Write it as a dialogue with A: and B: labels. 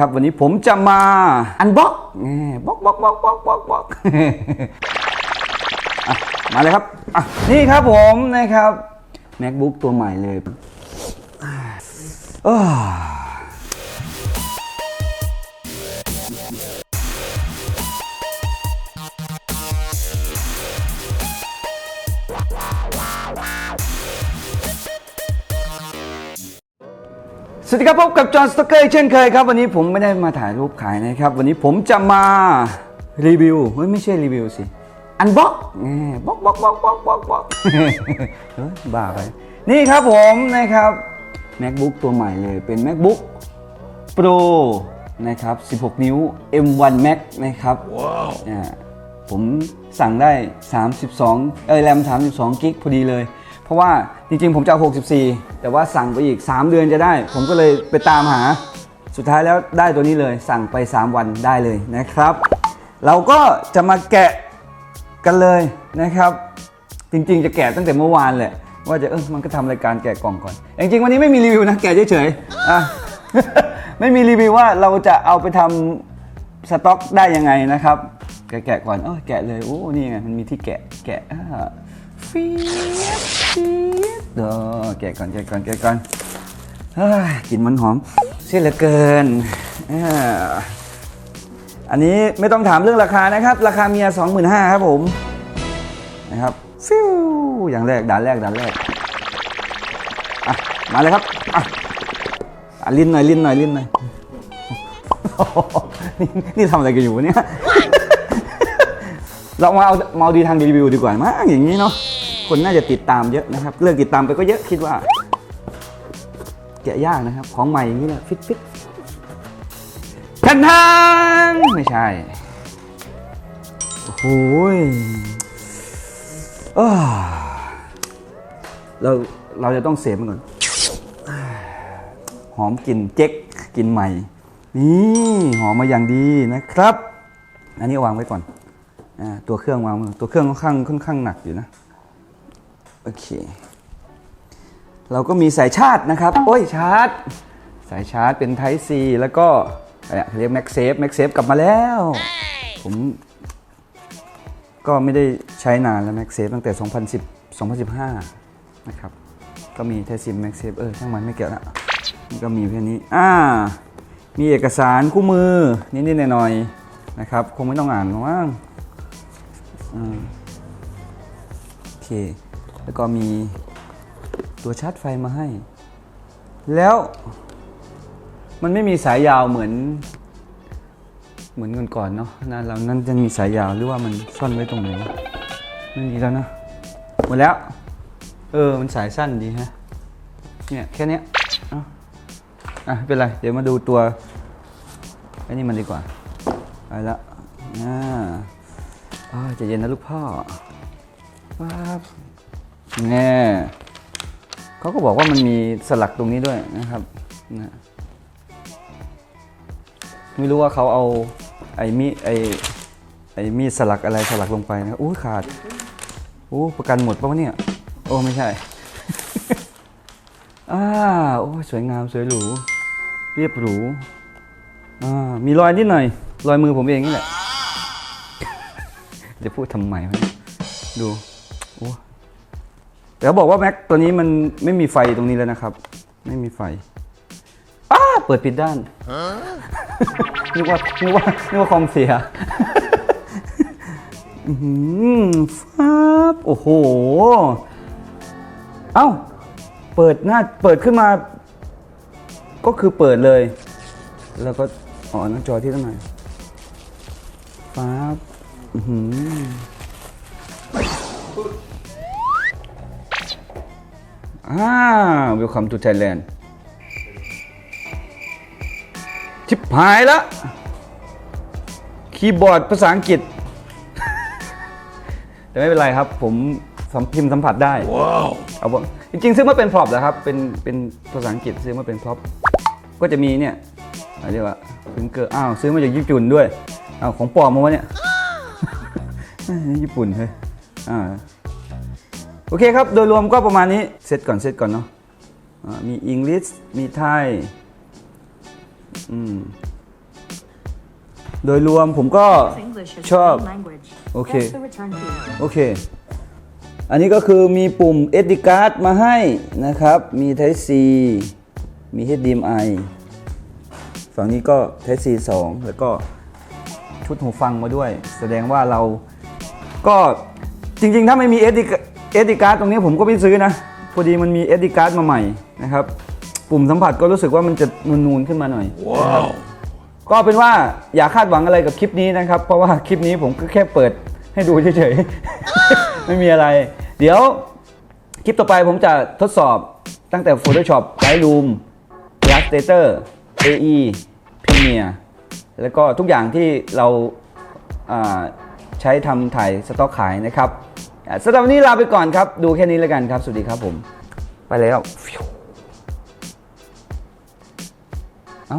A: ครับวันนี้ผมจะมาอันบ็อกบ็อกบ็อกบ็อกบ็อกบ็อกบ็อกมาเลยครับอะนี่ครับผมนะครับ MacBook ตัวใหม่เลย สวัสดีครับพบกับจอห์นสต็อกเกอร์เช่นเคยครับ วันนี้ผมไม่ได้มาถ่ายรูปขายนะครับ วันนี้ผมจะมารีวิวเฮ้ยไม่ใช่รีวิวสิ อันบ็อกบ็อกบ็อกบ็อกบ็อกบ็อกบ็อกเฮ้ยบ้าไป นี่ครับผมนะครับ MacBook ตัวใหม่เลยเป็น MacBook Pro นะครับ 16 นิ้ว M1 Max นะครับอ่าผมสั่งได้ 32 เอ้ยแรม 32 กิกพอดีเลย เพราะว่าจริงๆ ผมจะเอา 64 แต่ว่าสั่งไปอีก 3 เดือนจะได้ ผมก็เลยไปตามหา สุดท้ายแล้วได้ตัวนี้เลย สั่งไป 3 วันได้เลยนะครับ เราก็จะมาแกะกันเลยนะครับ จริงๆ จะแกะตั้งแต่เมื่อวานแหละ ว่าจะเออมันก็ทำรายการแกะกล่องก่อนจริงๆ วันนี้ไม่มีรีวิวนะ แกะเฉยๆอะไม่มีรีวิวว่าเราจะเอาไปทำสต็อกได้ยังไงนะครับ แกะก่อนเออแกะเลยโอ้นี่ไงมันมีที่แกะแกะ ฟีดฟีดเดี๋ยวแกะก่อนแกะก่อนแกะก่อนเฮ้ยกลิ่นมันหอมเสียเหลือเกินอันนี้ไม่ต้องถามเรื่องราคานะครับ ราคาเมีย 25,000ครับผมนะครับฟิวอย่างแรกด่านแรกด่านแรกอะมาเลยครับอะอะลิ้นหน่อยลิ้นหน่อยลิ้นหน่อย นี่นี่ทำอะไรกันอยู่วะเนี่ย เรามาเอามาเอาดีทางรีวิวดีกว่ามั้งอย่างนี้เนาะคนน่าจะติดตามเยอะนะครับเลิกติดตามไปก็เยอะคิดว่า แกะยากนะครับ ของใหม่อย่างนี้เนี่ยฟิตฟิตทันทันไม่ใช่โอ้โหยเราเราจะต้องเสพมันก่อน หอมกลิ่นเจ๊กกลิ่นใหม่ นี่หอมมาอย่างดีนะครับ อันนี้วางไว้ก่อน ตัวเครื่องวางตัวเครื่องค่อนข้างค่อนข้างหนักอยู่นะ โอเค เราก็มีสายชาร์จนะครับ โอ้ยชาร์จ สายชาร์จเป็น Type C แล้วก็อะไรเรียก MagSafe MagSafe กลับมาแล้ว ผม ก็ไม่ได้ใช้นานแล้ว MagSafe ตั้งแต่ 2010 2015 นะครับ ก็มีเทซิม MagSafe เออช่างมันไม่เกี่ยวละมันก็มีแค่นี้ อ่า มีเอกสารคู่มือนิดๆหน่อยๆนะครับ คงไม่ต้องอ่านหรอกมั้งอ่า โอเค แล้วก็มีตัวชาร์จไฟมาให้ แล้วมันไม่มีสายยาวเหมือน เหมือนก่อนๆเนาะนานเรานั่นจะมีสายยาวหรือว่ามันซ่อนไว้ตรงไหนวะไม่มีแล้วนะหมดแล้ว เออ มันสายสั้นดีฮะ เนี่ยแค่เนี้ยเอาอะไม่เป็นไร เดี๋ยวมาดูตัวไอ้นี่มันดีกว่า ไปละอ่า ใจะเย็นนะลูกพ่อป๊าบแน่เขาก็บอกว่ามันมีสลักตรงนี้ด้วยนะครับนะไม่รู้ว่าเขาเอาไอ้มีไอ้ไอ้มีสลักอะไรสลักลงไปนะอู้ขาดอู้ประกันหมดปะวะเนี่ย โอ้ไม่ใช่อ่าโอ้สวยงามสวยหรู เรียบหรูอ่ามีรอยนิดหน่อย รอยมือผมเองนี่แหละ จะพูดทำไมวะเนี่ยดูโอ้แต่เขาบอกว่าแม็กตัวนี้มันไม่มีไฟตรงนี้แล้วนะครับ ไม่มีไฟอ้าเปิดปิดด้านนึกว่านึกว่านึกว่าคอมเสียอื้อหือฟ้าบโอ้โห เอ้า เปิดหน้า เปิดขึ้นมา ก็คือเปิดเลย แล้วก็อ๋อหน้าจอที่ตั้งไหนฟ้าบ อื้อหืออ่า welcome to Thailand ชิบหายแล้วคีย์บอร์ดภาษาอังกฤษ แต่ไม่เป็นไรครับ ผมสัมพิมพ์สัมผัสได้เอาว่าจริงๆ ซื้อมาเป็นพร็อพนะครับ เป็น เป็นภาษาอังกฤษซื้อมาเป็นพร็อพ ก็จะมีเนี่ยอะไรเรียกว่าฟิงเกอร์ อ้าว ซื้อมาจากญี่ปุ่นด้วย อ้าว ของปลอมมาวะเนี่ย ญี่ปุ่นเฮ้ยอ่าโอเคครับ โดยรวมก็ประมาณนี้เซตก่อนเซตก่อนเนาะอ่ามีอังกฤษมีไทยอืมโดยรวมผมก็
B: English is
A: Chop.
B: the main language.
A: Okay.
B: Press the return key.
A: โอเค อันนี้ก็คือมีปุ่ม SD card มาให้นะครับ มี Type C มี HDMI ฝั่งนี้ก็ Type C 2 แล้วก็ชุดหูฟังมาด้วย แสดงว่าเรา ก็จริงๆ ถ้าไม่มี SD SD card ตรงนี้ผมก็ไม่ซื้อนะ พอดีมันมี SD card มาใหม่นะครับ ปุ่มสัมผัสก็รู้สึกว่ามันจะนูนๆขึ้นมาหน่อย ก็เป็นว่าอย่าคาดหวังอะไรกับคลิปนี้นะครับ เพราะว่าคลิปนี้ผมก็แค่เปิดให้ดูเฉยๆ ไม่มีอะไร เดี๋ยวคลิปต่อไปผมจะทดสอบตั้งแต่ Photoshop Lightroom Illustrator AE Premiere แล้วก็ทุกอย่างที่เราอ่า ใช้ทำถ่ายสต็อกขายนะครับสำหรับวันนี้ลาไปก่อนครับ ดูแค่นี้แล้วกันครับ สวัสดีครับผม ไปแล้วเอ้า